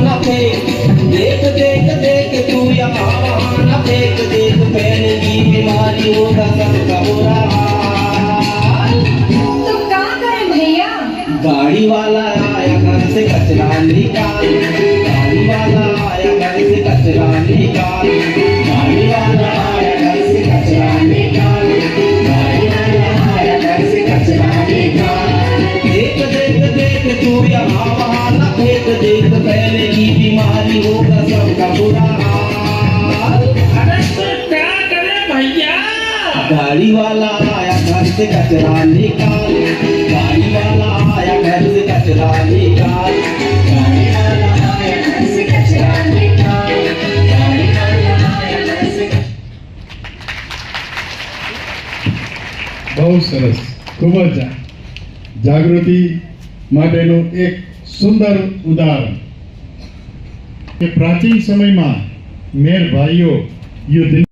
देख देख देख तू यहाँ वहाँ देख फैल की बीमारी होगा सबका हो रहा। तुम कहाँ गए भैया? गाड़ी वाला आया घर से कचरा निकाल गाड़ी वाला आया घर से कचरा निकाल बीमारी होगा सबका बुरा हाल अरे तो क्या करे भैया गाड़ी वाला आया घर से कचरा निकाल गाड़ी वाला आया घर से कचरा निकाल गाड़ी वाला आया घर से कचरा निकाल गाड़ी वाला आया घर से બહુ સરસ ખૂબ જ જાગૃતિ માટેનું એક સુંદર ઉદાહરણ કે પ્રાચીન સમયમાં મેર ભાઈઓ યુદ્ધ